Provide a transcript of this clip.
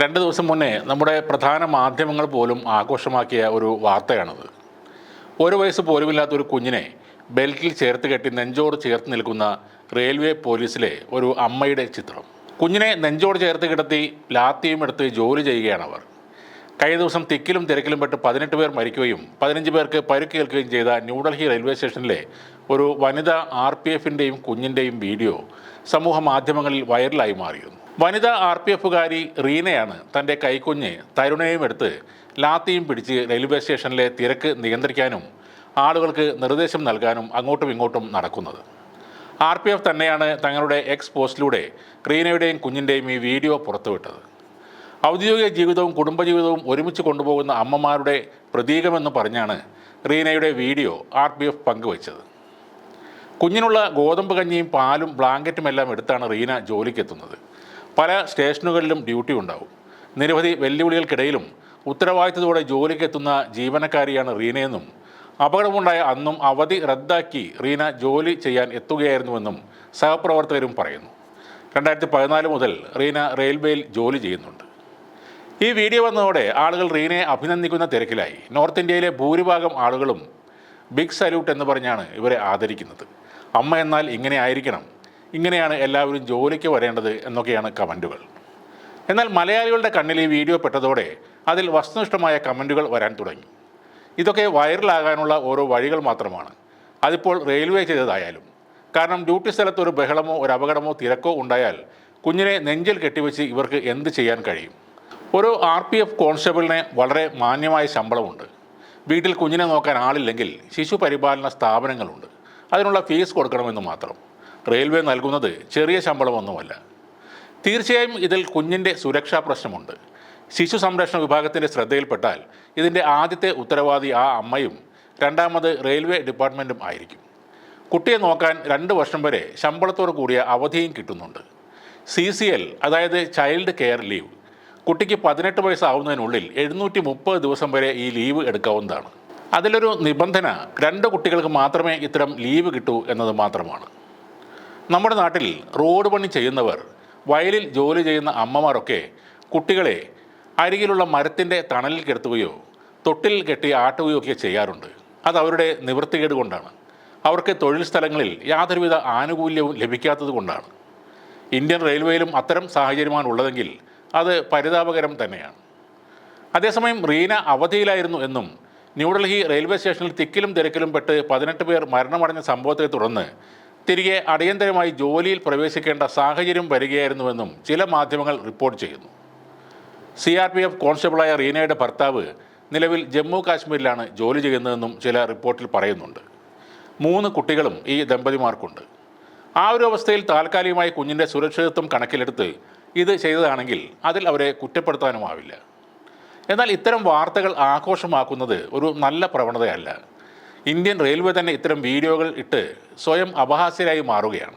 രണ്ട് ദിവസം മുന്നേ നമ്മുടെ പ്രധാന മാധ്യമങ്ങൾ പോലും ആഘോഷമാക്കിയ ഒരു വാർത്തയാണത്. ഒരു വയസ്സ് പോലുമില്ലാത്ത ഒരു കുഞ്ഞിനെ ബെൽറ്റിൽ ചേർത്ത് കെട്ടി നെഞ്ചോട് ചേർത്ത് നിൽക്കുന്ന റെയിൽവേ പോലീസിലെ ഒരു അമ്മയുടെ ചിത്രം. കുഞ്ഞിനെ നെഞ്ചോട് ചേർത്ത് കിടത്തി ലാത്തിയും എടുത്ത് ജോലി ചെയ്യുകയാണ് അവർ കഴിഞ്ഞ ദിവസം തിക്കിലും തിരക്കിലും പെട്ട് പതിനെട്ട് പേർ മരിക്കുകയും പതിനഞ്ച് പേർക്ക് പരുക്കേൽക്കുകയും ചെയ്ത ന്യൂഡൽഹി റെയിൽവേ സ്റ്റേഷനിലെ ഒരു വനിതാ ആർ പി എഫിന്റെയും കുഞ്ഞിന്റെയും വീഡിയോ സമൂഹ മാധ്യമങ്ങളിൽ വൈറലായി മാറിയിരുന്നു. വനിതാ ആർ പി എഫുകാരി റീനയാണ് തന്റെ കൈക്കുഞ്ഞ് തരുണയും എടുത്ത് ലാത്തിയും പിടിച്ച് റെയിൽവേ സ്റ്റേഷനിലെ തിരക്ക് നിയന്ത്രിക്കാനും ആളുകൾക്ക് നിർദ്ദേശം നൽകാനും അങ്ങോട്ടും ഇങ്ങോട്ടും നടക്കുന്നത്. ആർ പി എഫ് തന്നെയാണ് തങ്ങളുടെ എക്സ് പോസ്റ്റിലൂടെ റീനയുടെയും കുഞ്ഞിന്റെയും ഈ വീഡിയോ പുറത്തുവിട്ടത്. ഔദ്യോഗിക ജീവിതവും കുടുംബജീവിതവും ഒരുമിച്ച് കൊണ്ടുപോകുന്ന അമ്മമാരുടെ പ്രതീകമെന്ന് പറഞ്ഞാണ് റീനയുടെ വീഡിയോ ആർ പി എഫ് പങ്കുവച്ചത്. കുഞ്ഞിനുള്ള ഗോതമ്പ് കഞ്ഞിയും പാലും ബ്ലാങ്കറ്റുമെല്ലാം എടുത്താണ് റീന ജോലിക്കെത്തുന്നത്. പല സ്റ്റേഷനുകളിലും ഡ്യൂട്ടി ഉണ്ടാവും. നിരവധി വെല്ലുവിളികൾക്കിടയിലും ഉത്തരവാദിത്തത്തോടെ ജോലിക്കെത്തുന്ന ജീവനക്കാരിയാണ് റീനയെന്നും അപകടമുണ്ടായ അന്നും അവധി റദ്ദാക്കി റീന ജോലി ചെയ്യാൻ എത്തുകയായിരുന്നുവെന്നും സഹപ്രവർത്തകരും പറയുന്നു. രണ്ടായിരത്തി പതിനാല് മുതൽ റീന റെയിൽവേയിൽ ജോലി ചെയ്യുന്നുണ്ട്. ഈ വീഡിയോ വന്നതോടെ ആളുകൾ റീനയെ അഭിനന്ദിക്കുന്ന തിരക്കിലായി. നോർത്ത് ഇന്ത്യയിലെ ഭൂരിഭാഗം ആളുകളും ബിഗ് സല്യൂട്ട് എന്ന് പറഞ്ഞാണ് ഇവരെ ആദരിക്കുന്നത്. അമ്മ എന്നാൽ ഇങ്ങനെ ആയിരിക്കണം. ഇങ്ങനെയാണ് എല്ലാവരും ജോലിക്ക് വരേണ്ടത് എന്നൊക്കെയാണ് കമന്റുകൾ. എന്നാൽ മലയാളികളുടെ കണ്ണിൽ ഈ വീഡിയോ പെട്ടതോടെ അതിൽ വസ്തുനിഷ്ഠമായ കമന്റുകൾ വരാൻ തുടങ്ങി. ഇതൊക്കെ വൈറലാകാനുള്ള ഓരോ വഴികൾ മാത്രമാണ്. അതിപ്പോൾ റെയിൽവേ ചെയ്തതായാലും. കാരണം ഡ്യൂട്ടി സ്ഥലത്ത് ഒരു ബഹളമോ ഒരു അപകടമോ തിരക്കോ ഉണ്ടായാൽ കുഞ്ഞിനെ നെഞ്ചിൽ കെട്ടിവെച്ച് ഇവർക്ക് എന്ത് ചെയ്യാൻ കഴിയും? ഒരു ആർ പി എഫ് കോൺസ്റ്റബിളിന് വളരെ മാന്യമായ ശമ്പളമുണ്ട്. വീട്ടിൽ കുഞ്ഞിനെ നോക്കാൻ ആളില്ലെങ്കിൽ ശിശു പരിപാലന സ്ഥാപനങ്ങളുണ്ട്. അതിനുള്ള ഫീസ് കൊടുക്കണമെന്ന് മാത്രം. റെയിൽവേ നൽകുന്നത് ചെറിയ ശമ്പളമൊന്നുമല്ല. തീർച്ചയായും ഇതിൽ കുഞ്ഞിന്റെ സുരക്ഷാ പ്രശ്നമുണ്ട്. ശിശു സംരക്ഷണ വിഭാഗത്തിന്റെ ശ്രദ്ധയിൽപ്പെട്ടാൽ ഇതിന്റെ ആദ്യത്തെ ഉത്തരവാദി ആ അമ്മയും രണ്ടാമത് റെയിൽവേ ഡിപ്പാർട്ട്മെന്റും ആയിരിക്കും. കുട്ടിയെ നോക്കാൻ രണ്ട് വർഷം വരെ ശമ്പളത്തോട് കൂടിയ അവധിയും കിട്ടുന്നുണ്ട്. സി സി എൽ അതായത് ചൈൽഡ് കെയർ ലീവ് കുട്ടിക്ക് പതിനെട്ട് വയസ്സാവുന്നതിനുള്ളിൽ എഴുന്നൂറ്റി മുപ്പത് ദിവസം വരെ ഈ ലീവ് എടുക്കാവുന്നതാണ്. അതിലൊരു നിബന്ധന രണ്ട് കുട്ടികൾക്ക് മാത്രമേ ഇത്തരം ലീവ് കിട്ടൂ എന്നത് മാത്രമാണ്. നമ്മുടെ നാട്ടിൽ റോഡ് പണി ചെയ്യുന്നവർ വയലിൽ ജോലി ചെയ്യുന്ന അമ്മമാരൊക്കെ കുട്ടികളെ അരികിലുള്ള മരത്തിന്റെ തണലിൽ കിടത്തുകയോ തൊട്ടിൽ കെട്ടി ആട്ടുകയോ ഒക്കെ ചെയ്യാറുണ്ട്. അത് അവരുടെ നിവൃത്തികേട് കൊണ്ടാണ്. അവർക്ക് തൊഴിൽ സ്ഥലങ്ങളിൽ യാതൊരുവിധ ആനുകൂല്യവും ലഭിക്കാത്തത് കൊണ്ടാണ്. ഇന്ത്യൻ റെയിൽവേയിലും അത്തരം സാഹചര്യമാണ് ഉള്ളതെങ്കിൽ അത് പരിതാപകരം തന്നെയാണ്. അതേസമയം റീന അവധിയിലായിരുന്നു എന്നും ന്യൂഡൽഹി റെയിൽവേ സ്റ്റേഷനിൽ തിക്കിലും തിരക്കിലും പെട്ട് പതിനെട്ട് പേർ മരണമടഞ്ഞ സംഭവത്തെ തുടർന്ന് തിരികെ അടിയന്തരമായി ജോലിയിൽ പ്രവേശിക്കേണ്ട സാഹചര്യം വരികയായിരുന്നുവെന്നും ചില മാധ്യമങ്ങൾ റിപ്പോർട്ട് ചെയ്യുന്നു. സി ആർ പി എഫ് കോൺസ്റ്റബിളായ റീനയുടെ ഭർത്താവ് നിലവിൽ ജമ്മു കാശ്മീരിലാണ് ജോലി ചെയ്യുന്നതെന്നും ചില റിപ്പോർട്ടിൽ പറയുന്നുണ്ട്. മൂന്ന് കുട്ടികളും ഈ ദമ്പതിമാർക്കുണ്ട്. ആ ഒരു അവസ്ഥയിൽ താൽക്കാലികമായി കുഞ്ഞിന്റെ സുരക്ഷിതത്വം കണക്കിലെടുത്ത് ഇത് ചെയ്തതാണെങ്കിൽ അതിൽ അവരെ കുറ്റപ്പെടുത്താനുമാവില്ല. എന്നാൽ ഇത്തരം വാർത്തകൾ ആഘോഷമാക്കുന്നത് ഒരു നല്ല പ്രവണതയല്ല. ഇന്ത്യൻ റെയിൽവേ തന്നെ ഇത്തരം വീഡിയോകൾ ഇട്ട് സ്വയം അപഹാസ്യരായി മാറുകയാണ്.